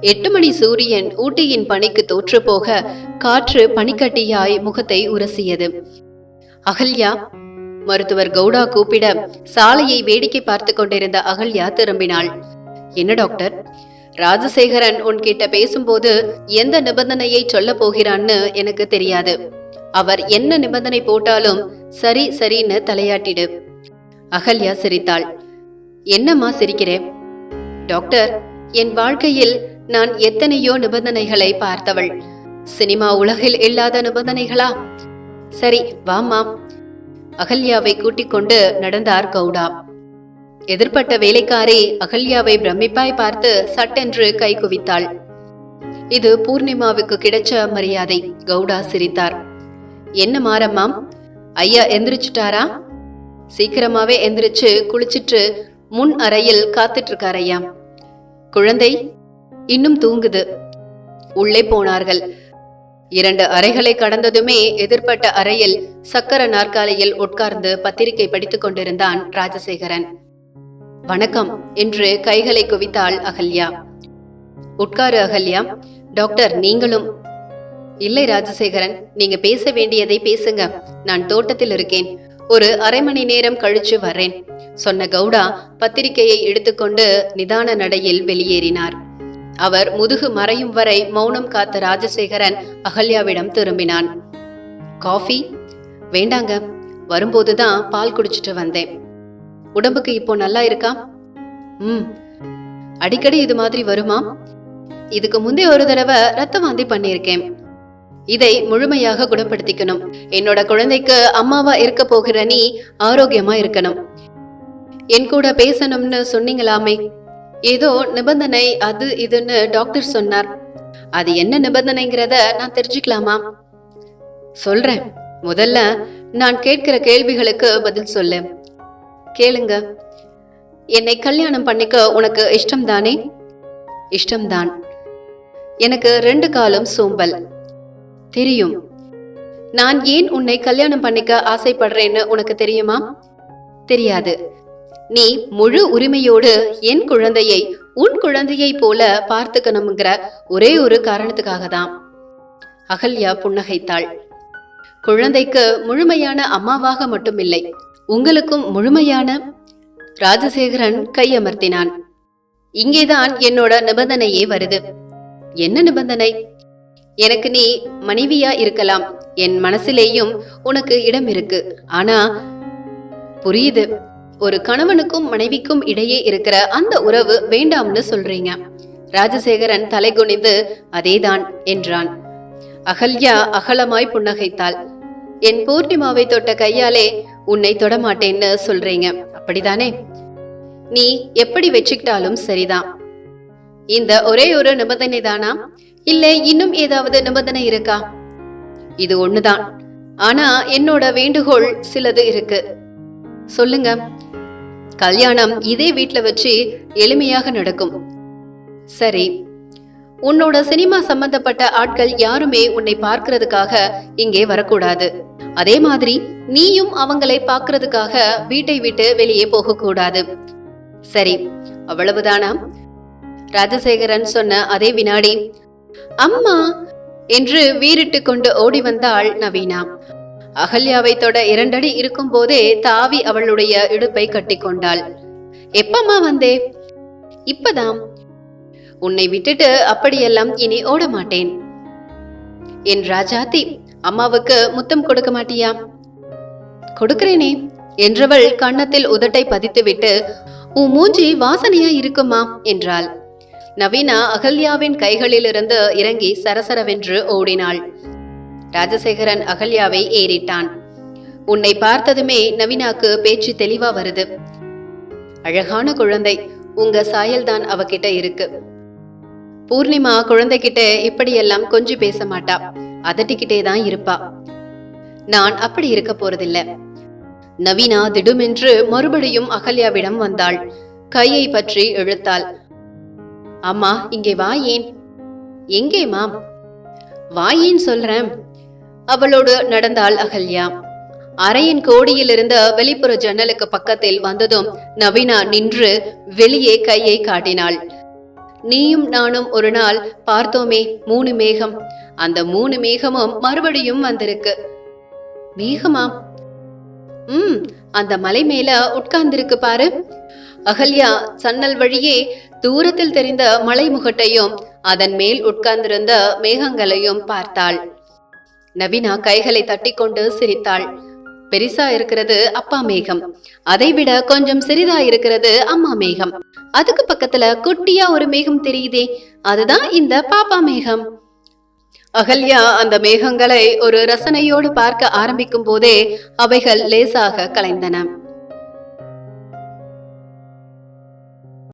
எட்டு மணி சூரியன் ஊட்டியின் பனிக்கு தோற்று போக காற்று பனிக்கட்டியாய் முகத்தை உரசியது. அகல்யா மருத்துவர் கவுடா கூப்பிட சாலையை வேடிக்கை பார்த்து கொண்டிருந்த அகல்யா திரும்பினாள். என்ன டாக்டர்? ராஜசேகரன் உன்கிட்ட பேசும்போது எந்த நிபந்தனையை சொல்ல போகிறான்னு எனக்கு தெரியாது. அவர் என்ன நிபந்தனை போட்டாலும் சரி சரின்னு தலையாட்டிடு. அகல்யா சிரித்தாள். என்னம்மா சிரிக்கிறேன் டாக்டர் என் வாழ்க்கையில் நான் எத்தனையோ நிபந்தனைகளை பார்த்தவள். சினிமா உலகில் இல்லாத நிபந்தனைகளா? சரி வாமா அகல்யாவை கூட்டிக் கொண்டு நடந்தார் கவுடா எதிர்பட்ட வேலைக்காரி அகல்யாவை பிரமிப்பாய் பார்த்து சட்டென்று கை குவித்தாள். இது பூர்ணிமாவுக்கு கிடைச்ச மரியாதை. கவுடா சிரித்தார். என்ன மாறம்மாம் ஐயா எந்திரிச்சிட்டாரா? சீக்கிரமாவே எந்திரிச்சு குளிச்சிட்டு முன் அறையில் காத்துட்டு இருக்காரையா குழந்தை இன்னும் தூங்குது. உள்ளே போனார்கள். இரண்டு அறைகளை கடந்ததுமே எதிர்ப்பட்ட அறையில் சக்கர நாற்காலியில் உட்கார்ந்து பத்திரிகை படித்துக் கொண்டிருந்தான் ராஜசேகரன். வணக்கம் என்று கைகளை குவித்தாள் அகல்யா. உட்காரு அகல்யா. டாக்டர் நீங்களும். இல்லை ராஜசேகரன் நீங்க பேச வேண்டியதை பேசுங்க. நான் தோட்டத்தில் இருக்கேன். ஒரு அரை மணி நேரம் கழிச்சு வர்றேன். சொன்ன கவுடா பத்திரிகையை எடுத்துக்கொண்டு நிதான நடையில் வெளியேறினார். அவர் முதுகு மறையும் வரை மௌனம் காத்த ராஜசேகரன் அகல்யாவிடம் திரும்பினான். காஃபி? வேண்டாங்க. வரும்போதுதான் பால் குடிச்சிட்டு வந்தேன். உடம்புக்கு இப்போ நல்லா இருக்கா? ம். அடிக்கடி இது மாதிரி வருமா? இதுக்கு முந்தைய ஒரு தடவை ரத்த வாந்தி பண்ணியிருக்கேன். இதை முழுமையாக குணப்படுத்திக்கணும். என்னோட குழந்தைக்கு அம்மாவா இருக்க போகிற நீ ஆரோக்கியமா இருக்கணும். என் கூட பேசணும்னு சொன்னீங்களாமே. ஏதோ நிபந்தனை அது இதுன்னு டாக்டர் சொன்னார். அது என்ன நிபந்தனைங்கிறத நான் தெரிஞ்சுக்கலாமா? சொல்றேன். முதல்ல நான் கேட்கிற கேள்விகளுக்கு பதில் சொல்லு. கேளுங்க. என்னை கல்யாணம் பண்ணிக்க உனக்கு இஷ்டம் தானே இஷ்டம்தான். எனக்கு ரெண்டு காலம் சோம்பல். தெரியும். நான் ஏன் உன்னை கல்யாணம் பண்ணிக்க ஆசைப்படுறேன்னு உனக்கு தெரியுமா? தெரியாது. நீ முழு உரிமையோடு என் குழந்தையை உன் குழந்தையை போல பார்த்துக்கணுங்கிற ஒரே ஒரு காரணத்துக்காக தான் அகல்யா புன்னகைத்தாள். குழந்தைக்கு முழுமையான அம்மாவாக மட்டுமில்லை உங்களுக்கும் முழுமையான ராஜசேகரன் கையமர்த்தினான். இங்கேதான் என்னோட நிபந்தனையே வருது. என்ன நிபந்தனை? எனக்கு நீ மனைவியா இருக்கலாம். என் மனசிலேயும் உனக்கு இடம் இருக்கு ஆனா புரியுது. ஒரு கணவனுக்கும் மனைவிக்கும் இடையே இருக்கிற அந்த உறவு வேண்டாம்னு சொல்றீங்க. ராஜசேகரன் தலை குனிந்து அதேதான் என்றான். அகல்யா அகலமாய் புன்னகைத்தாள். என் பூர்ணிமாவை தொட்ட கையாலே உன்னை தொடமாட்டேன்னு சொல்றீங்க. அப்படிதானே? நீ எப்படி வச்சுக்கிட்டாலும் சரிதான். இந்த ஒரே ஒரு நிபந்தனை தானா இல்ல இன்னும் ஏதாவது நிபந்தனை இருக்கா? இது ஒண்ணுதான். ஆனா என்னோட வேண்டுகோள் சிலது இருக்கு. சொல்லுங்க. கல்யாணம் இதே வீட்டில் வச்சு எளிமையாக நடக்கும். சரி உன்னோட சினிமா சம்பந்தப்பட்ட ஆட்கள் யாருமே உன்னை பார்க்கறதுக்காக இங்கே வரக்கூடாது. அதே மாதிரி நீயும் அவங்களை பார்க்கறதுக்காக வீட்டை விட்டு வெளியே போக கூடாது சரி அவ்வளவுதானா? ராஜசேகரன் சொன்ன அதே வினாடி அம்மா! என்று வீரிட்டு கொண்டு ஓடி வந்தாள் நவீனா. அகல்யாவை தொட இரண்டடி இருக்கும் போதே தாவி அவளுடைய இடுப்பை கட்டிக்கொண்டாள். எப்பம்மா வந்தே? இப்பதாம். உன்னை விட்டுட்டு அப்படியெல்லாம் இனி ஓட மாட்டேன் என் ராஜாத்தி அம்மாவுக்கு முத்தம் கொடுக்க மாட்டியா? கொடுக்கிறேனே. என்றவள் கன்னத்தில் உதட்டை பதித்துவிட்டு உன் மூஞ்சி வாசனையா இருக்குமா? என்றாள். நவீனா அகல்யாவின் கைகளிலிருந்து இறங்கி சரசரவென்று ஓடினாள். ராஜசேகரன் அகல்யாவை ஏறிட்டான். உன்னை பார்த்ததுமே நவீனாக்கு பேச்சு தெளிவா வருது. அழகான குழந்தை உங்க சாயல்தான் அவகிட்ட இருக்கு. பூர்ணிமா குழந்தைகிட்ட இப்படியெல்லாம் கொஞ்சம் பேச மாட்டா. அதட்டிக்கிட்டே தான் இருப்பா. நான் அப்படி இருக்க போறதில்ல. நவீனா திடுமென்று மறுபடியும் அகல்யாவிடம் வந்தாள். கையை பற்றி இழுத்தாள். அம்மா இங்கே வா ஏன்? எங்கே மாம்? வாயேன் சொல்றேன். அவளோடு நடந்தாள் அகல்யா. அறையின் கோடியிலிருந்து வெளிப்புற ஜன்னலுக்கு பக்கத்தில் வந்ததும் நவீனா நின்று வெளியே கையை காட்டினாள். நீயும் நானும் ஒரு நாள் பார்த்தோமே மூணு மேகம். அந்த மூணு மேகமும் மறுபடியும் வந்திருக்கு. மேகமா? ம் அந்த மலை மேல உட்கார்ந்திருக்கு பாரு. அகல்யா சன்னல் வழியே தூரத்தில் தெரிந்த மலை முகட்டையும் அதன் மேல் உட்கார்ந்திருந்த மேகங்களையும் பார்த்தாள். நவீனா கைகளை தட்டிக்கொண்டு சிரித்தாள். பெரிசா இருக்கிறது அப்பா மேகம். அதை விட கொஞ்சம் சிறிதா இருக்கிறது அம்மா மேகம். அதுக்கு பக்கத்துல குட்டியா ஒரு மேகம் தெரியுதே. அதுதான் இந்த பாப்பா மேகம். அகல்யா அந்த மேகங்களை ஒரு ரசனையோடு பார்க்க ஆரம்பிக்கும் போதே அவைகள் லேசாக கலைந்தன.